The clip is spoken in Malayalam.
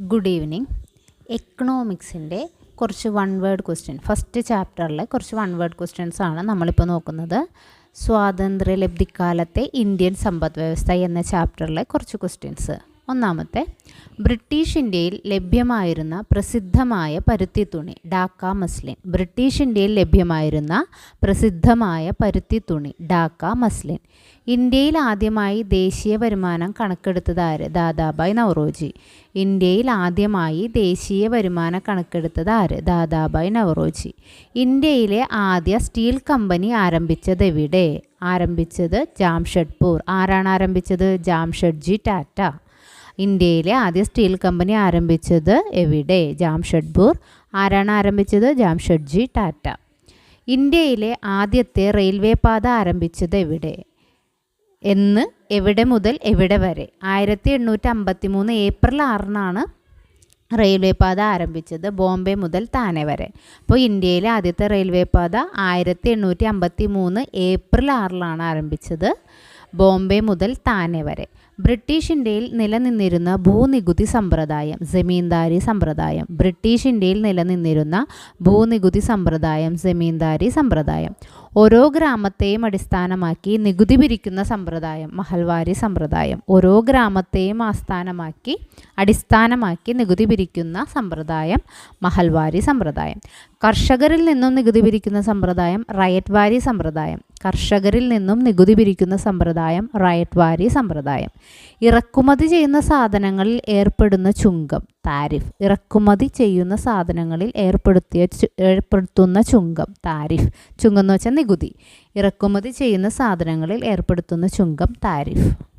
Good evening. എക്കണോമിക്സിന്റെ കുറച്ച് വൺ വേർഡ് ക്വസ്റ്റ്യൻ ഫസ്റ്റ് ചാപ്റ്ററിലെ കുറച്ച് വൺ വേർഡ് ക്വസ്റ്റ്യൻസ് ആണ് നമ്മളിപ്പോൾ നോക്കുന്നത്. സ്വാതന്ത്ര്യ ലബ്ധിക്കാലത്തെ ഇന്ത്യൻ സമ്പദ് വ്യവസ്ഥ എന്ന ചാപ്റ്ററിലെ കുറച്ച് ക്വസ്റ്റ്യൻസ് ഒന്നാമത്തെ ബ്രിട്ടീഷ് ഇന്ത്യയിൽ ലഭ്യമായിരുന്ന പ്രസിദ്ധമായ പരുത്തി തുണി ഡാക്ക മസ്ലിൻ. ബ്രിട്ടീഷ് ഇന്ത്യയിൽ ലഭ്യമായിരുന്ന പ്രസിദ്ധമായ പരുത്തി തുണി ഡാക്ക മസ്ലിൻ. ഇന്ത്യയിൽ ആദ്യമായി ദേശീയ വരുമാനം കണക്കെടുത്തത് ആര്? ദാദാബായ് നവറോജി. ഇന്ത്യയിൽ ആദ്യമായി ദേശീയ വരുമാനം കണക്കെടുത്തത് ആര്? ദാദാബായ് നവറോജി. ഇന്ത്യയിലെ ആദ്യ സ്റ്റീൽ കമ്പനി ആരംഭിച്ചത് എവിടെ? ആരംഭിച്ചത് ജാംഷഡ്പൂർ. ആരാണ് ആരംഭിച്ചത്? ജാംഷഡ്ജി ടാറ്റ. ഇന്ത്യയിലെ ആദ്യ സ്റ്റീൽ കമ്പനി ആരംഭിച്ചത് എവിടെ? ജാംഷഡ്പൂർ. ആരാണ് ആരംഭിച്ചത്? ജാംഷഡ്ജി ടാറ്റ. ഇന്ത്യയിലെ ആദ്യത്തെ റെയിൽവേ പാത ആരംഭിച്ചത് എവിടെ? എന്ന് എവിടെ മുതൽ എവിടെ വരെ? ആയിരത്തി എണ്ണൂറ്റി അമ്പത്തി മൂന്ന് ഏപ്രിൽ ആറിനാണ് റെയിൽവേ പാത ആരംഭിച്ചത്. ബോംബെ മുതൽ താനെ വരെ. അപ്പോൾ ഇന്ത്യയിലെ ആദ്യത്തെ റെയിൽവേ പാത ആയിരത്തി എണ്ണൂറ്റി അമ്പത്തി മൂന്ന് ഏപ്രിൽ ആറിലാണ് ആരംഭിച്ചത്. ബോംബെ മുതൽ താനെ വരെ. ബ്രിട്ടീഷ് ഇന്ത്യയിൽ നിലനിന്നിരുന്ന ഭൂനികുതി സമ്പ്രദായം ജമീന്ദാരി സമ്പ്രദായം. ബ്രിട്ടീഷ് ഇന്ത്യയിൽ നിലനിന്നിരുന്ന ഭൂനികുതി സമ്പ്രദായം ജമീന്ദാരി സമ്പ്രദായം. ഓരോ ഗ്രാമത്തെയും അടിസ്ഥാനമാക്കി നികുതി പിരിക്കുന്ന സമ്പ്രദായം മഹൽവാരി സമ്പ്രദായം. ഓരോ ഗ്രാമത്തെയും ആസ്ഥാനമാക്കി അടിസ്ഥാനമാക്കി നികുതി പിരിക്കുന്ന സമ്പ്രദായം മഹൽവാരി സമ്പ്രദായം. കർഷകരിൽ നിന്നും നികുതി പിരിക്കുന്ന സമ്പ്രദായം റയറ്റ് വാരി സമ്പ്രദായം. കർഷകരിൽ നിന്നും നികുതി പിരിക്കുന്ന സമ്പ്രദായം റയറ്റ് വാരി സമ്പ്രദായം. ഇറക്കുമതി ചെയ്യുന്ന സാധനങ്ങളിൽ ഏർപ്പെടുന്ന ചുങ്കം താരിഫ്. ഇറക്കുമതി ചെയ്യുന്ന സാധനങ്ങളിൽ ഏർപ്പെടുത്തിയ ഏർപ്പെടുത്തുന്ന ചുങ്കം താരിഫ്. ചുങ്കം എന്ന് വെച്ചാൽ നികുതി. ഇറക്കുമതി ചെയ്യുന്ന സാധനങ്ങളിൽ ഏർപ്പെടുത്തുന്ന ചുങ്കം താരിഫ്.